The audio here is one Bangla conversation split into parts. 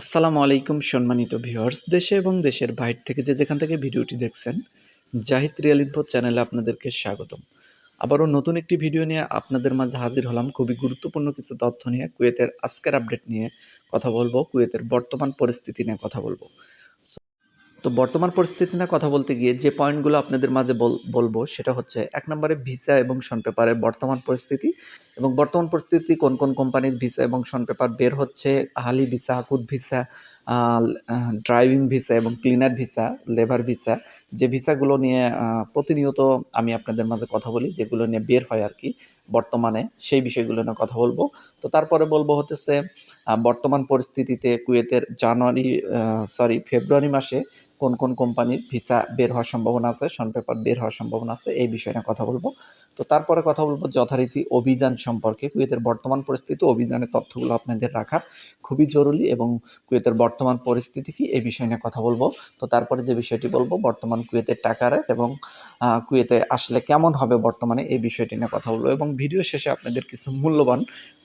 আসসালামু আলাইকুম সম্মানিত ভিউয়ার্স, দেশে এবং দেশের বাইরে থেকে যে যেখান থেকে ভিডিওটি দেখছেন, জাহিদ রিয়াল ইনফো চ্যানেলে আপনাদেরকে স্বাগতম। আবারও নতুন একটি ভিডিও নিয়ে আপনাদের মাঝে হাজির হলাম খুবই গুরুত্বপূর্ণ কিছু তথ্য নিয়ে, কুয়েতের আজকের আপডেট নিয়ে কথা বলব, কুয়েতের বর্তমান পরিস্থিতি নিয়ে কথা বলব। তো বর্তমান পরিস্থিতি নিয়ে কথা বলতে গিয়ে যে পয়েন্টগুলো আপনাদের মাঝে বলব সেটা হচ্ছে এক নম্বরে ভিসা এবং শন পেপারের বর্তমান পরিস্থিতি এবং বর্তমান পরিস্থিতি কোন কোন কোম্পানির ভিসা এবং শন পেপার বের হচ্ছে, হালি ভিসা হাকুদ ভিসা ড্রাইভিং ভিসা এবং ক্লিনার ভিসা, লেবার ভিসা, যে ভিসাগুলো নিয়ে প্রতিনিয়ত আমি আপনাদের মাঝে কথা বলি, যেগুলো নিয়ে বের হয় আর কি বর্তমানে, সেই বিষয়গুলো নিয়ে কথা বলব। তো তারপরে বলব হতেছে বর্তমান পরিস্থিতিতে কুয়েতের জানুয়ারি সরি ফেব্রুয়ারি মাসে কোন কোন কোম্পানির ভিসা বের হওয়ার সম্ভাবনা আছে শন পেপার বের হওয়ার সম্ভাবনা আছে, এই বিষয়ে নিয়ে কথা বলব। তো তারপরে কথা বলব যথারীতি অভিযান সম্পর্কে। কুয়েতের বর্তমান পরিস্থিতি, অভিযানের তথ্যগুলো আপনাদের রাখা খুবই জরুরি এবং কুয়েতের বর্তমান পরিস্থিতি কি, এই বিষয় নিয়ে কথা বলব। তো তারপরে যে বিষয়টি বলব, বর্তমান কুয়েতের টাকা রেট এবং কুয়েতে আসলে কেমন হবে বর্তমানে, এই বিষয়টি নিয়ে কথা বলব। এবং ভিডিও শেষে আপনাদের কিছু মূল্যবান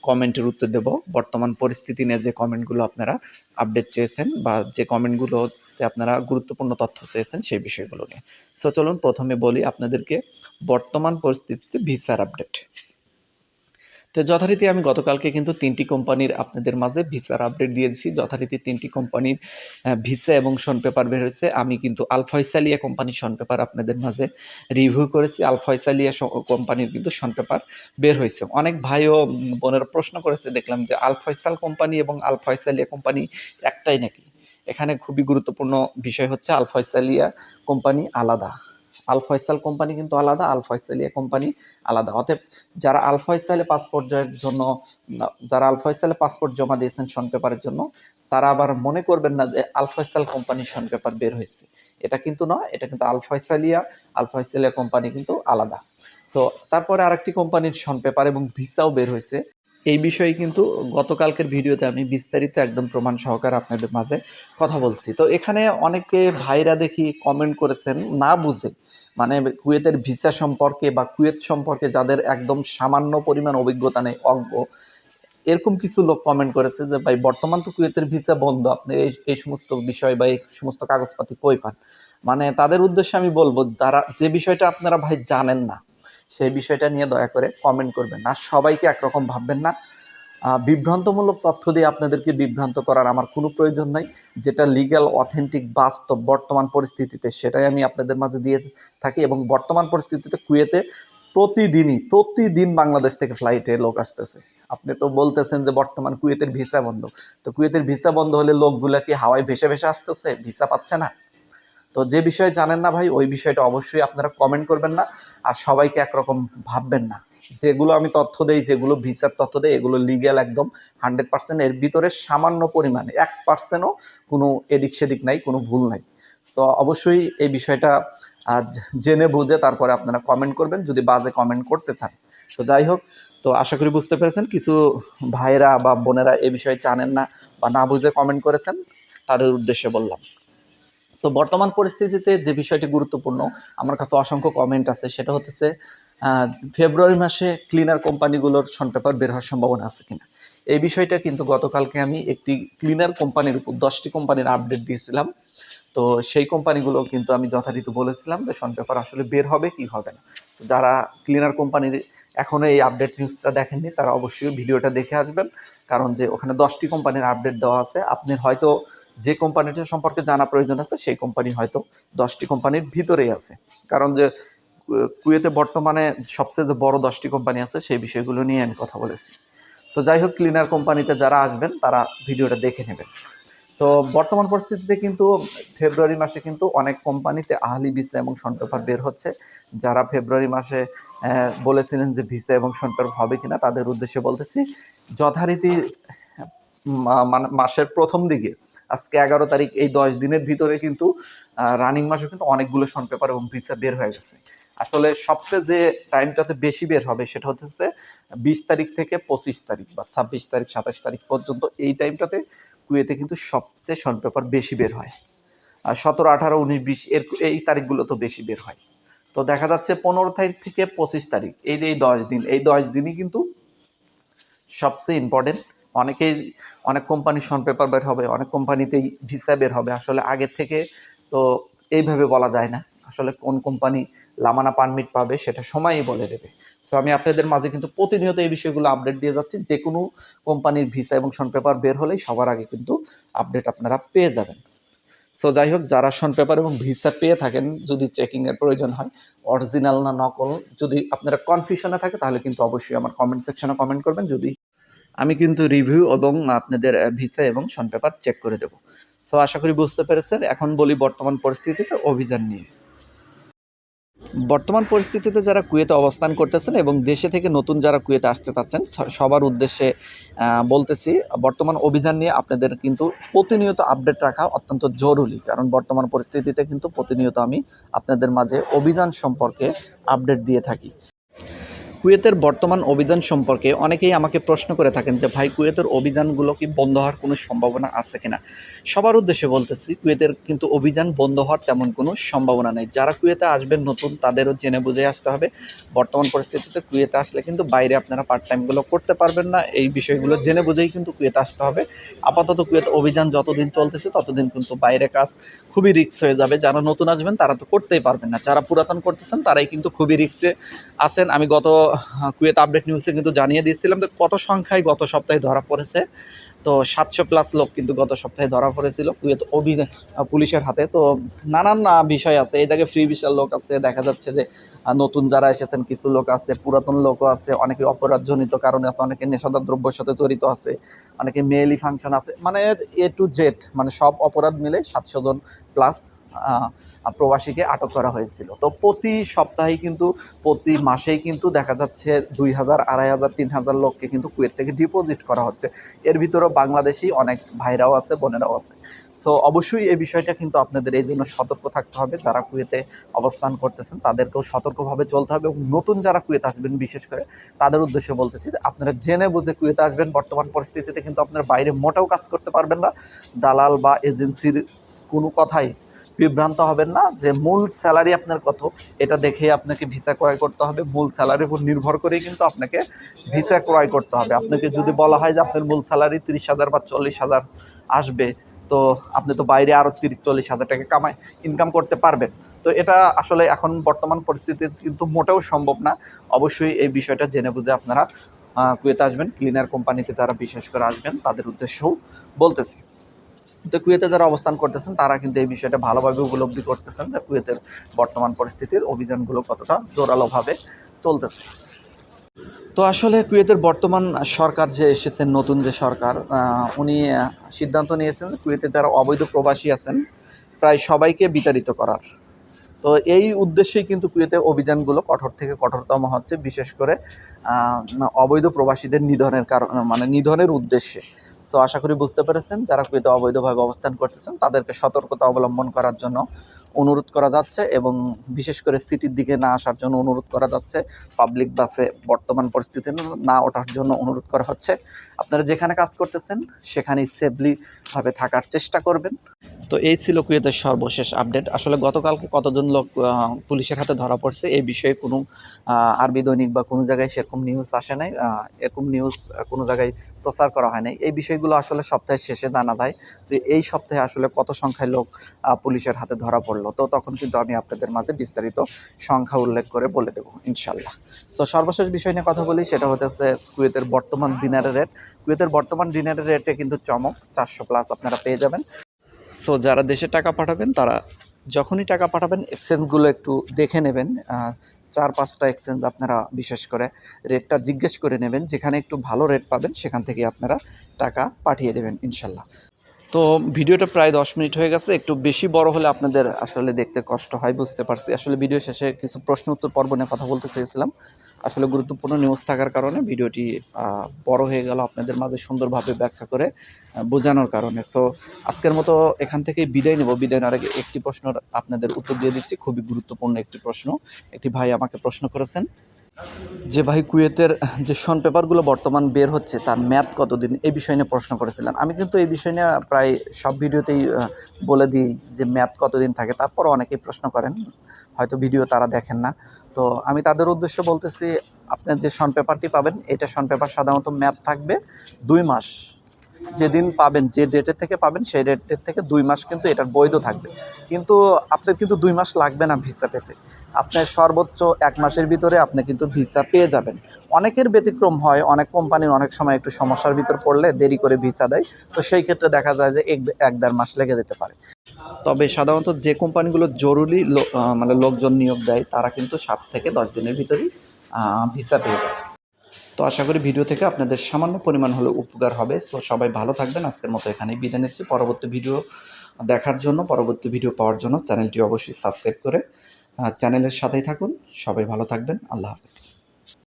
কমেন্টের উত্তর দেব। বর্তমান পরিস্থিতি নিয়ে যে কমেন্টগুলো আপনারা আপডেট চেয়েছেন বা যে কমেন্টগুলোতে আপনারা গুরুত্বপূর্ণ তথ্য চেয়েছেন সেই বিষয়গুলো নিয়ে। সো চলুন প্রথমে বলি আপনাদেরকে বর্তমান পরিস্থিতিতে ভিসার আপডেট তো যথারীতি আমি গতকালকে কিন্তু তিনটি কোম্পানির আপনাদের মাঝে ভিসার আপডেট দিয়ে দিয়েছি যথারীতি তিনটি কোম্পানির ভিসা এবং শন পেপার বের হয়েছে। আমি কিন্তু আলফয়সালিয়া কোম্পানির শন পেপার আপনাদের মাঝে রিভিউ করেছি। আলফয়সালিয়া কোম্পানির কিন্তু শন পেপার বের হয়েছে। অনেক ভাইও উম, বোনেরা প্রশ্ন করেছে দেখলাম যে আলফয়সাল কোম্পানি এবং আলফয়সালিয়া কোম্পানি একটাই নাকি? এখানে খুবই গুরুত্বপূর্ণ বিষয় হচ্ছে আলফয়সালিয়া কোম্পানি আলাদা। আল ফয়সাল কোম্পানি কিন্তু আলাদা আল ফয়সালিয়া কোম্পানি আলাদা। অতএব যারা আল ফয়সালে পাসপোর্টের জন্য, যারা আল ফয়সালে পাসপোর্ট জমা দিয়েছেন শন পেপারের জন্য, তারা আবার মনে করবেন না যে আল ফয়সাল কোম্পানির শন পেপার বের হয়েছে। এটা কিন্তু নয়, এটা কিন্তু আল ফয়সালিয়া আল ফয়সালিয়া কোম্পানি কিন্তু আলাদা। সো তারপরে আরেকটি কোম্পানির শন পেপার এবং ভিসাও বের হয়েছে। এই বিষয়ে কিন্তু গতকালকের ভিডিওতে আমি বিস্তারিত একদম প্রমাণ সহকারে আপনাদের মাঝে কথা বলছি। তো এখানে অনেকে ভাইরা দেখি কমেন্ট করেছেন, না বুঝে। মানে কুয়েতের ভিসা সম্পর্কে বা কুয়েত সম্পর্কে যাদের একদম সামান্য পরিমাণ অভিজ্ঞতা নেই, অজ্ঞ, এরকম কিছু লোক কমেন্ট করেছে যে, ভাই, বর্তমান তো কুয়েতের ভিসা বন্ধ, আপনি এই এই সমস্ত বিষয় বা এই সমস্ত কাগজপাতি কই পান? মানে তাদের উদ্দেশ্যে আমি বলব, যারা, যে বিষয়টা আপনারা ভাই জানেন না সেই বিষয়টা নিয়ে দয়া করে কমেন্ট করবেন না। সবাইকে একরকম ভাববেন না। বিভ্রান্তমূলক তথ্য দিয়ে আপনাদেরকে বিভ্রান্ত করার আমার কোনো প্রয়োজন নাই। যেটা লিগ্যাল অথেন্টিক বাস্তব বর্তমান পরিস্থিতিতে, সেটাই আমি আপনাদের মাঝে দিয়ে থাকি এবং বর্তমান পরিস্থিতিতে কুয়েতে প্রতিদিনই, প্রতিদিন বাংলাদেশ থেকে ফ্লাইটে লোক আসতেছে। আপনি তো বলতেছেন যে বর্তমান কুয়েতের ভিসা বন্ধ। তো কুয়েতের ভিসা বন্ধ হলে লোকগুলা কি হাওয়ায় ভেসে ভেসে আসতেছে? ভিসা পাচ্ছে না। তো যে বিষয়ে জানেন না ভাই, ওই বিষয়টা অবশ্যই আপনারা কমেন্ট করবেন না, আর সবাইকে একরকম ভাববেন না। যেগুলো আমি তথ্য দেই, যেগুলো ভিসার তথ্য দেই, এগুলো লিগ্যাল একদম হান্ড্রেড পার্সেন্ট এর ভিতরে সামান্য পরিমাণে, এক পার্সেন্টও কোনো এদিক সেদিক নাই, কোনো ভুল নাই। তো অবশ্যই এই বিষয়টা জেনে বুঝে তারপরে আপনারা কমেন্ট করবেন, যদি বাজে কমেন্ট করতে চান। তো যাই হোক, তো আশা করি বুঝতে পেরেছেন, কিছু ভাইয়েরা বা বোনেরা এ বিষয়ে জানেন না বা না বুঝে কমেন্ট করেছেন, তাদের উদ্দেশ্যে বললাম। তো বর্তমান পরিস্থিতিতে যে বিষয়টি গুরুত্বপূর্ণ, আমার কাছে অসংখ্য কমেন্ট আছে। সেটা হচ্ছে ফেব্রুয়ারি মাসে ক্লিনার কোম্পানিগুলোর শন পেপার বের হওয়ার সম্ভাবনা আছে কিনা। এই বিষয়টা কিন্তু গতকালকে আমি একটি ক্লিনার কোম্পানির উপর, দশটি কোম্পানির আপডেট দিয়েছিলাম। তো সেই কোম্পানিগুলো কিন্তু আমি যথারীতি বলেছিলাম যে শন পেপার আসলে বের হবে কি হবে না। তো যারা ক্লিনার কোম্পানির এখনও এই আপডেট নিউজটা দেখেননি, তারা অবশ্যই ভিডিওটা দেখে আসবেন। কারণ যে ওখানে দশটি কোম্পানির আপডেট দেওয়া আছে, আপনি হয়তো যে কোম্পানিটা সম্পর্কে জানা প্রয়োজন আছে, সেই কোম্পানি হয়তো দশটি কোম্পানির ভিতরেই আছে। কারণ যে, কুয়েতে বর্তমানে সবচেয়ে যে বড় দশটি কোম্পানি আছে, সেই বিষয়গুলো নিয়ে আমি কথা বলেছি। তো যাই হোক ক্লিনার কোম্পানিতে যারা আসবেন, তারা ভিডিওটা দেখে নেবেন। তো বর্তমান পরিস্থিতিতে কিন্তু ফেব্রুয়ারি মাসে কিন্তু অনেক কোম্পানিতে আহলি ভিসা এবং শন পেপার বের হচ্ছে। যারা ফেব্রুয়ারি মাসে বলেছিলেন যে ভিসা এবং শন পেপার হবে কিনা, তাদের উদ্দেশ্যে বলতেছি, যথারীতি মাসের প্রথম দিকে, আজকে এগারো তারিখ, এই দশ দিনের ভিতরে কিন্তু রানিং মাসে কিন্তু অনেকগুলো শন পেপার এবং ভিসা বের হয়ে গেছে। আসলে সবচেয়ে যে টাইমটাতে বেশি বের হবে সেটা হচ্ছে বিশ তারিখ থেকে পঁচিশ তারিখ বা ছাব্বিশ তারিখ, সাতাশ তারিখ পর্যন্ত এই টাইমটাতে কুয়েতে কিন্তু সবচেয়ে শন পেপার বেশি বের হয়। আর সতেরো, আঠারো, উনিশ, বিশ, এর এই তারিখগুলো তো বেশি বের হয়। তো দেখা যাচ্ছে পনেরো তারিখ থেকে পঁচিশ তারিখ, এই যে এই দশ দিন, এই দশ দিনই কিন্তু সবচেয়ে ইম্পর্টেন্ট অনেকেই অনেক কোম্পানির শন পেপার বের হবে, অনেক কোম্পানিতেই ভিসা বের হবে। আসলে আগের থেকে তো এইভাবে বলা যায় না। আসলে কোন কোম্পানি লামানা পারমিট পাবে সেটা সময়ই বলে দেবে। সো আমি আপনাদের মাঝে কিন্তু প্রতিনিয়ত এই বিষয়গুলো আপডেট দিয়ে যাচ্ছি। যে কোনো কোম্পানির ভিসা এবং শন পেপার বের হলেই সবার আগে কিন্তু আপডেট আপনারা পেয়ে যাবেন। সো যাই হোক, যারা শন পেপার এবং ভিসা পেয়ে থাকেন, যদি চেকিংয়ের প্রয়োজন হয় অরিজিনাল না নকল, যদি আপনারা কনফিউশনে থাকে, তাহলে কিন্তু অবশ্যই আমার কমেন্ট সেকশনে কমেন্ট করবেন। যদি আমি কিন্তু রিভিউ এবং আপনাদের ভিসা এবং শন পেপার চেক করে দেবো। সো আশা করি বুঝতে পেরেছেন। এখন বলি বর্তমান পরিস্থিতিতে অভিযান নিয়ে। বর্তমান পরিস্থিতিতে যারা কুয়েতে অবস্থান করতেছেন এবং দেশে থেকে নতুন যারা কুয়েতে আসতে চাচ্ছেন সবার উদ্দেশ্যে বলতেছি, বর্তমান অভিযান নিয়ে আপনাদের কিন্তু প্রতিনিয়ত আপডেট রাখা অত্যন্ত জরুরি। কারণ বর্তমান পরিস্থিতিতে কিন্তু প্রতিনিয়ত আমি আপনাদের মাঝে অভিযান সম্পর্কে আপডেট দিয়ে থাকি। কুয়েতের বর্তমান অভিযান সম্পর্কে অনেকেই আমাকে প্রশ্ন করে থাকেন যে, ভাই, কুয়েতের অভিযানগুলো কি বন্ধ হওয়ার কোনো সম্ভাবনা আছে কিনা? সবার উদ্দেশ্যে বলতেছি, কুয়েতের কিন্তু অভিযান বন্ধ হওয়ার তেমন কোনো সম্ভাবনা নেই। যারা কুয়েতে আসবেন নতুন, তাদেরও জেনে বুঝে আসতে হবে। বর্তমান পরিস্থিতিতে কুয়েতে আসলে কিন্তু বাইরে আপনারা পার্ট টাইমগুলো করতে পারবেন না। এই বিষয়গুলো জেনে বুঝেই কিন্তু কুয়েতে আসতে হবে। আপাতত কুয়েত অভিযান যতদিন চলতেছে, ততদিন কিন্তু বাইরে কাজ খুবই রিস্ক হয়ে যাবে। যারা নতুন আসবেন, তারা তো করতেই পারবেন না। যারা পুরাতন করতেছেন, তারাই কিন্তু খুবই রিস্কে আছেন। আমি গত কুয়েত আপডেট নিউজে কিন্তু জানিয়ে দিয়েছিলাম তো কত সংখ্যায় গত সপ্তাহে ধরা পড়েছে। তো সাতশো প্লাস লোক কিন্তু গত সপ্তাহে ধরা পড়েছিল কুয়েত অভি পুলিশের হাতে। তো নানান বিষয় আছে। এই জায়গায় ফ্রি বিশাল লোক আছে। দেখা যাচ্ছে যে নতুন যারা এসেছেন, কিছু লোক আছে, পুরাতন লোকও আছে, অনেকে অপরাধজনিত কারণে আছে, অনেকে নেশাদার দ্রব্যের সাথে জড়িত আছে, অনেকে মেয়েলি ফাংশন আছে। মানে এ টু জেড মানে সব অপরাধ মিলে সাতশো জন প্লাস প্রবাসীকে আটক করা হয়েছিল। তো প্রতি সপ্তাহেই কিন্তু, প্রতি মাসেই কিন্তু দেখা যাচ্ছে দুই হাজার, আড়াই হাজার, তিন হাজার লোককে কিন্তু কুয়েত থেকে ডিপোজিট করা হচ্ছে। এর ভিতরেও বাংলাদেশি অনেক ভাইরাও আছে, বোনেরাও আছে। সো অবশ্যই এই বিষয়টা কিন্তু আপনাদের এই জন্য সতর্ক থাকতে হবে। যারা কুয়েতে অবস্থান করতেছেন, তাদেরকেও সতর্কভাবে চলতে হবে এবং নতুন যারা কুয়েতে আসবেন, বিশেষ করে তাদের উদ্দেশ্যে বলতেছি, আপনারা জেনে বুঝে কুয়েতে আসবেন। বর্তমান পরিস্থিতিতে কিন্তু আপনারা বাইরে মোটেও কাজ করতে পারবেন না। দালাল বা এজেন্সির কোনো কথাই বিভ্রান্ত হবেন না যে মূল স্যালারি আপনার কত? এটা দেখে আপনাকে ভিসা ক্রয় করতে হবে। মূল স্যালারির উপর নির্ভর করেই কিন্তু আপনাকে ভিসা ক্রয় করতে হবে। আপনাকে যদি বলা হয় যে আপনার মূল স্যালারি তিরিশ হাজার বা চল্লিশ হাজার আসবে, তো আপনি তো বাইরে আরও তিরিশ, চল্লিশ হাজার টাকা কামাই ইনকাম করতে পারবেন। তো এটা আসলে এখন বর্তমান পরিস্থিতিতে কিন্তু মোটেও সম্ভব না। অবশ্যই এই বিষয়টা জেনে বুঝে আপনারা কুয়েতে আসবেন। ক্লিনার কোম্পানিতে তারা বিশেষ করে আসবেন। তাদের উদ্দেশ্যও বলতেছি। তো কুয়েতে যারা অবস্থান করতেছেন, তারা কিন্তু এই বিষয়টা ভালোভাবে উপলব্ধি করতেছেন যে কুয়েতের বর্তমান পরিস্থিতির অভিযানগুলো কতটা জোরালোভাবে চলতেছে। তো আসলে কুয়েতের বর্তমান সরকার যে এসেছেন নতুন যে সরকার উনি সিদ্ধান্ত নিয়েছেন কুয়েতে যারা অবৈধ প্রবাসী আছেন, প্রায় সবাইকে বিতাড়িত করার। তো এই উদ্দেশ্যেই কিন্তু কুয়েতে অভিযানগুলো কঠোর থেকে কঠোরতম হচ্ছে, বিশেষ করে অবৈধ প্রবাসীদের নিধনের কারণ মানে নিধনের উদ্দেশ্যে। সো আশা করি বুঝতে পেরেছেন, যারা কুয়েতে অবৈধভাবে অবস্থান করতেছেন, তাদেরকে সতর্কতা অবলম্বন করার জন্য অনুরোধ করা যাচ্ছে এবং বিশেষ করে সিটির দিকে না আসার জন্য অনুরোধ করা যাচ্ছে। পাবলিক বাসে বর্তমান পরিস্থিতিতে না ওঠার জন্য অনুরোধ করা হচ্ছে। আপনারা যেখানে কাজ করতেছেন, সেখানেই সেফলিভাবে থাকার চেষ্টা করবেন। তো এই ছিল কুয়েতের সর্বশেষ আপডেট আসলে গতকালকে কতজন লোক পুলিশের হাতে ধরা পড়ছে এই বিষয়ে কোনো আরবি দৈনিক বা কোনো জায়গায় সেরকম নিউজ আসে নাই। এরকম নিউজ কোনো জায়গায় প্রচার করা হয় নাই। এই বিষয়গুলো আসলে সপ্তাহের শেষে জানা যায়। তো এই সপ্তাহে আসলে কত সংখ্যায় লোক পুলিশের হাতে ধরা পড়ল? তো তখন কিন্তু আমি আপনাদের মাঝে বিস্তারিত সংখ্যা উল্লেখ করে বলে দেবো, ইনশাল্লাহ। সো সর্বশেষ বিষয় নিয়ে কথা বলি, সেটা হতেছে কুয়েতের বর্তমান দিনারের রেট কুয়েতের বর্তমান দিনারের রেটে কিন্তু চমক, চারশো প্লাস আপনারা পেয়ে যাবেন। সো যারা দেশে টাকা পাঠাবেন, তারা যখনই টাকা পাঠাবেন এক্সচেঞ্জগুলো একটু দেখে নেবেন। চার, পাঁচটা এক্সচেঞ্জ আপনারা বিশেষ করে রেটটা জিজ্ঞেস করে নেবেন, যেখানে একটু ভালো রেট পাবেন, সেখান থেকে আপনারা টাকা পাঠিয়ে দেবেন, ইনশাল্লাহ। তো ভিডিওটা প্রায় দশ মিনিট হয়ে গেছে। একটু বেশি বড় হলে আপনাদের আসলে দেখতে কষ্ট হয়, বুঝতে পারছি। আসলে ভিডিও শেষে কিছু প্রশ্ন উত্তর পর্ব নিয়ে কথা বলতে চেয়েছিলাম। আসলে গুরুত্বপূর্ণ নিউজ থাকার কারণে ভিডিওটি বড় হয়ে গেল আপনাদের মাঝে সুন্দরভাবে ব্যাখ্যা করে বোঝানোর কারণে। সো আজকের মতো এখান থেকে বিদায় নেব। বিদায় নেওয়ার আগে একটি প্রশ্ন আপনাদের উত্তর দিয়ে দিচ্ছি। খুবই গুরুত্বপূর্ণ একটি প্রশ্ন। একটি ভাই আমাকে প্রশ্ন করেছেন যে ভাই কুয়েতের যে শন পেপারগুলো বর্তমান বের হচ্ছে, তার ম্যাথ কতদিন, এই বিষয় নিয়ে প্রশ্ন করেছিলেন। আমি কিন্তু এই বিষয় নিয়ে প্রায় সব ভিডিওতেই বলে দিই যে ম্যাথ কতদিন থাকে তারপর অনেকেই প্রশ্ন করেন, হয়তো ভিডিও তারা দেখেন না। তো আমি তাদের উদ্দেশ্য বলতেছি, আপনার যে শন পেপারটি পাবেন, এটা শন পেপার সাধারণত ম্যাথ থাকবে দুই মাস। যেদিন পাবেন, যে ডেটের থেকে পাবেন, সেই ডেটের থেকে দুই মাস কিন্তু এটার বৈধ থাকবে। কিন্তু আপনার কিন্তু দুই মাস লাগবে না ভিসা পেতে। আপনার সর্বোচ্চ এক মাসের ভিতরে আপনি কিন্তু ভিসা পেয়ে যাবেন। অনেকের ব্যতিক্রম হয়, অনেক কোম্পানির অনেক সময় একটু সমস্যার ভিতর পড়লে দেরি করে ভিসা দেয়। তো সেই ক্ষেত্রে দেখা যায় যে এক দেড় মাস লেগে যেতে পারে। তবে সাধারণত যে কোম্পানিগুলো জরুরি মানে লোকজন নিয়োগ দেয়, তারা কিন্তু সাত থেকে দশ দিনের ভিতরেই ভিসা পেয়ে যায়। তো আশা করি ভিডিও থেকে আপনাদের সামান্য পরিমাণ হলে উপকার হবে। সো সবাই ভালো থাকবেন। আজকের মতো এখানেই বিদায় নিচ্ছি। পরবর্তী ভিডিও দেখার জন্য, পরবর্তী ভিডিও পাওয়ার জন্য চ্যানেলটি অবশ্যই সাবস্ক্রাইব করে চ্যানেলের সাথেই থাকুন। সবাই ভালো থাকবেন। আল্লাহ হাফেজ।